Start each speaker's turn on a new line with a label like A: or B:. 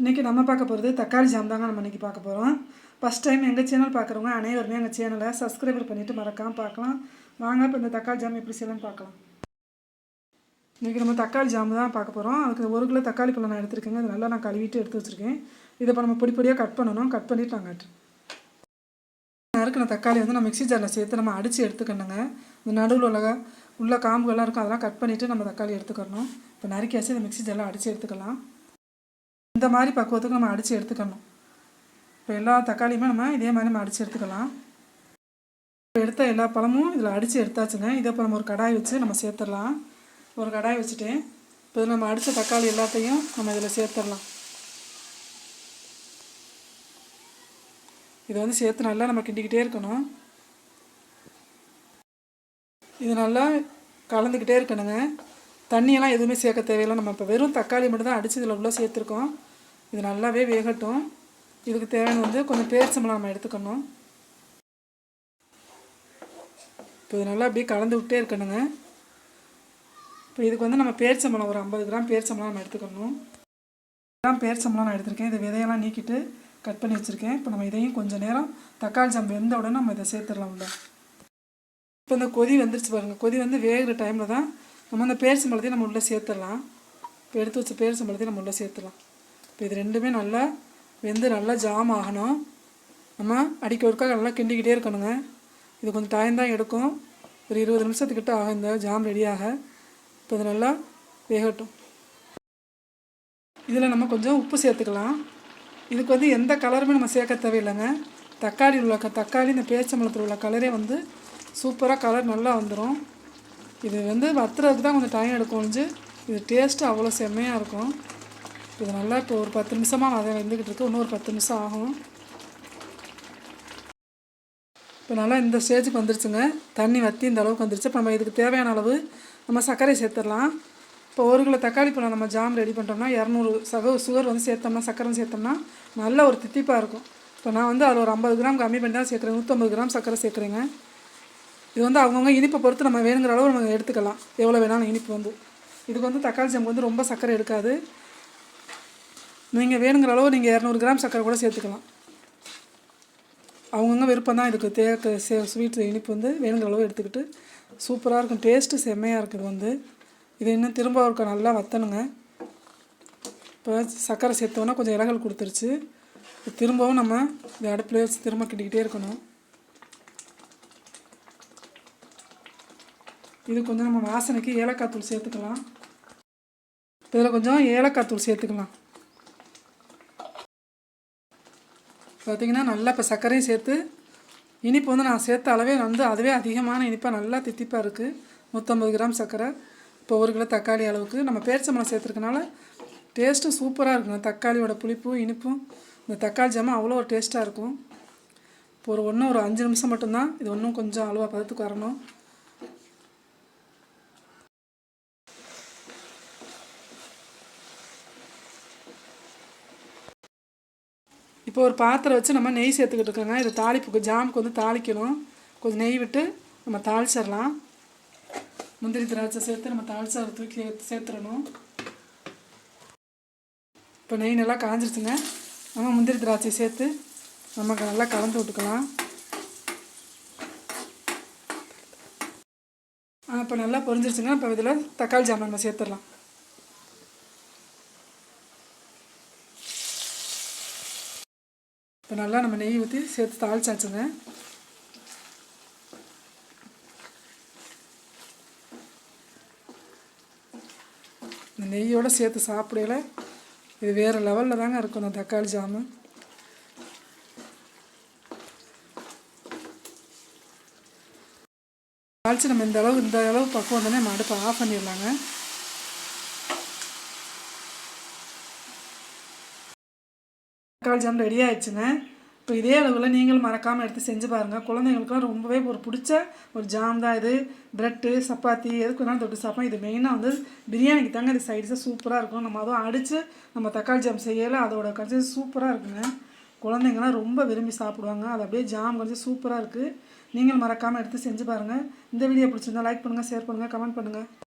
A: இன்றைக்கி நம்ம பார்க்க போகிறது தக்காளி ஜாம் தாங்க நம்ம இன்றைக்கி பார்க்க போகிறோம் ஃபஸ்ட் டைம் எங்கள் சேனல் பார்க்குறவங்க அனைவருமே எங்கள் சேனலை சப்ஸ்கிரைபர் பண்ணிவிட்டு மறக்காமல் பார்க்கலாம். வாங்க இப்போ இந்த தக்காளி ஜாம் எப்படி செய்யலாம்னு பார்க்கலாம். இன்றைக்கி நம்ம தக்காளி ஜாம் தான் பார்க்க போகிறோம் அதுக்கு ஒரு கிலோ தக்காளி பழம் நான் எடுத்துருக்கேங்க. அது நல்லா நான் கழுவிட்டு எடுத்து வச்சுருக்கேன். இதை இப்போ நம்ம பொடி பொடியாக கட் பண்ணணும். கட் பண்ணிவிட்டு நான் காட்டுறேன். நறுக்கின தக்காளி வந்து நம்ம மிக்ஸி ஜாரில் சேர்த்து நம்ம அடித்து எடுத்துக்கணுங்க. இந்த நடுவில் உள்ள உள்ள காம்புகள்லாம் இருக்கும் அதெல்லாம் கட் பண்ணிவிட்டு நம்ம தக்காளி எடுத்துக்கணும் இப்போ நறுக்கியாச்சு இந்த மிக்ஸி ஜாரில் அடித்து எடுத்துக்கலாம். இந்த மாதிரி பக்குவத்துக்கு நம்ம அடித்து எடுத்துக்கணும். இப்போ எல்லா தக்காளியுமே நம்ம இதே மாதிரி நம்ம அடித்து எடுத்துக்கலாம். இப்போ எடுத்த எல்லா பழமும் இதில் அடித்து எடுத்தாச்சுங்க. இதை இப்போ நம்ம ஒரு கடாய் வச்சு நம்ம சேர்த்துடலாம். ஒரு கடாய் வச்சுட்டு இப்போ இதில் நம்ம அடித்த தக்காளி எல்லாத்தையும் நம்ம இதில் சேர்த்துடலாம். இதை வந்து சேர்த்து நல்லா நம்ம கிண்டிக்கிட்டே இருக்கணும். இது நல்லா கலந்துக்கிட்டே இருக்கணுங்க. தண்ணியெல்லாம் எதுவுமே சேர்க்க தேவையில்லை. நம்ம இப்போ வெறும் தக்காளி மட்டும் தான் அடித்து இதில் உள்ளே சேர்த்துருக்கோம். இது நல்லாவே வேகட்டும். இதுக்கு தேவையான வந்து கொஞ்சம் பேரிச்சம்பளம் நம்ம எடுத்துக்கணும். இப்போ இது நல்லா அப்படியே கலந்து விட்டே இருக்கணுங்க. இப்போ இதுக்கு வந்து நம்ம பேரிச்சம்பளம் ஒரு ஐம்பது கிராம் பேரிச்சம்பளம் நம்ம எடுத்துக்கணும். கிராம் பேரிச்சம்பளம் நான் எடுத்திருக்கேன். இதை விதையெல்லாம் நீக்கிட்டு கட் பண்ணி வச்சுருக்கேன். இப்போ நம்ம இதையும் கொஞ்சம் நேரம் தக்காளி சாம்பு வெந்த உடனே நம்ம இதை சேர்த்துடலாம் உள்ள. இப்போ இந்த கொதி வந்துருச்சு பாருங்கள் கொதி வந்து வேகிற டைமில் தான் நம்ம அந்த பேரிச்சம்பழத்தையும் நம்ம உள்ளே சேர்த்துடலாம். இப்போ எடுத்து வச்ச பேரிச்சம்பழத்தையும் நம்ம உள்ளே சேர்த்துடலாம். இப்போ இது ரெண்டுமே நல்லா வெந்து நல்லா ஜாம் ஆகணும். நம்ம அடிக்க ஒருக்கா நல்லா கிண்டிக்கிட்டே இருக்கணுங்க. இது கொஞ்சம் டைம் தான் எடுக்கும். ஒரு இருபது நிமிஷத்துக்கிட்ட ஆகும் இந்த ஜாம் ரெடியாக இப்போ இது நல்லா வேகட்டும். இதில் நம்ம கொஞ்சம் உப்பு சேர்த்துக்கலாம். இதுக்கு வந்து எந்த கலருமே நம்ம சேர்க்க தேவையில்லைங்க. தக்காளி உள்ள க தக்காளி இந்த பேச்சம்பளத்தில் உள்ள கலரே வந்து சூப்பராக கலர் நல்லா வந்துடும் இது வந்து வத்துறதுக்கு தான் கொஞ்சம் டைம் எடுக்கும் இது டேஸ்ட்டு அவ்வளோ செம்மையாக இருக்கும். இது நல்லா இப்போ ஒரு பத்து நிமிஷமாக அதை வெந்துக்கிட்டு இருக்கு. இன்னும் ஒரு பத்து நிமிஷம் ஆகும். இப்போ நல்லா இந்த ஸ்டேஜுக்கு வந்துருச்சுங்க. தண்ணி வற்றி இந்த அளவுக்கு வந்துருச்சு. இப்போ நம்ம இதுக்கு தேவையான அளவு நம்ம சர்க்கரை சேர்த்துடலாம். இப்போ ஒரு கிலோ தக்காளி பழம் நம்ம ஜாம் ரெடி பண்ணிட்டோம்னா இரநூறு சக சுகர் வந்து சேர்த்தோம்னா சர்க்கரை சேர்த்தோம்னா நல்ல ஒரு தித்திப்பாக இருக்கும். இப்போ நான் வந்து அதில் ஒரு ஐம்பது கிராம் கம்மி பண்ணி தான் சேர்க்குறேன். நூற்றம்பது கிராம் சர்க்கரை சேர்க்குறேங்க. இது வந்து அவங்கவுங்க இனிப்பை பொறுத்து நம்ம வேணுங்கிற அளவு நம்ம எடுத்துக்கலாம். எவ்வளோ வேணாலும் இனிப்பு வந்து. இதுக்கு வந்து தக்காளி ஜாமுக்கு வந்து ரொம்ப சர்க்கரை எடுக்காது. நீங்கள் வேணுங்கிற அளவு நீங்கள் இரநூறு கிராம் சர்க்கரை கூட சேர்த்துக்கலாம். அவங்கவுங்க விருப்பம் தான் இதுக்கு தேக்க சே ஸ்வீட் இனிப்பு வந்து வேணுங்கிற அளவு எடுத்துக்கிட்டு சூப்பராக இருக்கும். டேஸ்ட்டு செம்மையாக இருக்குது வந்து. இது இன்னும் திரும்ப இருக்க நல்லா வத்தணுங்க. இப்போ சர்க்கரை சேர்த்தோன்னா கொஞ்சம் இலகல் கொடுத்துருச்சு. திரும்பவும் நம்ம இந்த அடுப்பில் வச்சு திரும்ப கிட்டிக்கிட்டே இருக்கணும். இது கொஞ்சம் நம்ம வாசனைக்கு ஏலக்காய் தூள் சேர்த்துக்கலாம். இதில் கொஞ்சம் ஏலக்காய் தூள் சேர்த்துக்கலாம். பார்த்திங்கன்னா நல்லா இப்போ சர்க்கரையும் சேர்த்து இனிப்பு வந்து நான் சேர்த்த அளவே வந்து அதுவே அதிகமான இனிப்பாக நல்லா தித்திப்பாக இருக்குது நூற்றம்பது கிராம் சர்க்கரை. இப்போ ஒரு கிலோ தக்காளி அளவுக்கு. நம்ம பேரிச்சம்பழம் சேர்த்துருக்கனால டேஸ்ட்டும் சூப்பராக இருக்குங்க தக்காளியோட புளிப்பும் இனிப்பும் இந்த தக்காளி ஜாமான் அவ்வளோ ஒரு டேஸ்ட்டாக இருக்கும். இப்போ ஒரு ஒன்றும் ஒரு அஞ்சு நிமிஷம் மட்டும்தான். இது ஒன்றும் கொஞ்சம் அளவாக பதத்துக்கு வரணும். இப்போ ஒரு பாத்திரம் வச்சு நம்ம நெய் சேர்த்துக்கிட்டு இருக்கோங்க. இது தாளிப்புக்கு ஜாமுக்கு வந்து தாளிக்கணும். கொஞ்சம் நெய் விட்டு நம்ம தாளிச்சிடலாம். முந்திரி திராட்சை சேர்த்து நம்ம தாளிச்சு தூக்கி சேர்த்துடணும். இப்போ நெய் நல்லா காஞ்சிருச்சுங்க. நம்ம முந்திரி திராட்சை சேர்த்து நமக்கு நல்லா கலந்து விட்டுக்கலாம். இப்போ நல்லா பொரிஞ்சிருச்சுங்க. இப்போ இதில் தக்காளி ஜாமான் நம்ம சேர்த்துடலாம். இப்போ நல்லா நம்ம நெய் ஊற்றி சேர்த்து தாளிச்சாச்சுங்க. இந்த நெய்யோடு சேர்த்து சாப்பிடையில இது வேறு லெவலில் தாங்க இருக்கும் இந்த தக்காளி ஜாமு. தாளித்து நம்ம இந்த அளவு இந்த அளவு பக்குவம் தானே நம்ம அடுப்பை ஆஃப் பண்ணிடலாங்க. தக்காளி ஜாம் ரெடி ஆயிடுச்சுங்க. இப்போ இதே அளவில் நீங்களும் மறக்காமல் எடுத்து செஞ்சு பாருங்கள் குழந்தைங்களுக்குலாம் ரொம்பவே ஒரு பிடிச்ச ஒரு ஜாம் தான் இது. ப்ரெட்டு சப்பாத்தி எதுக்கு வேணாலும் தொட்டு சாப்பிடும் இது மெயினாக வந்து பிரியாணிக்கு தாங்க இது சைட்ஸாக சூப்பராக இருக்கும். நம்ம அதுவும் அடித்து நம்ம தக்காளி ஜாம் செய்யலை அதோட கன்சிஸ்ட் சூப்பராக இருக்குங்க. குழந்தைங்களாம் ரொம்ப விரும்பி சாப்பிடுவாங்க. அது அப்படியே ஜாம் கொஞ்சம் சூப்பராக இருக்குது நீங்கள் மறக்காமல் எடுத்து செஞ்சு பாருங்கள் இந்த வீடியோ பிடிச்சிருந்தா லைக் பண்ணுங்கள் ஷேர் பண்ணுங்கள் கமெண்ட் பண்ணுங்கள்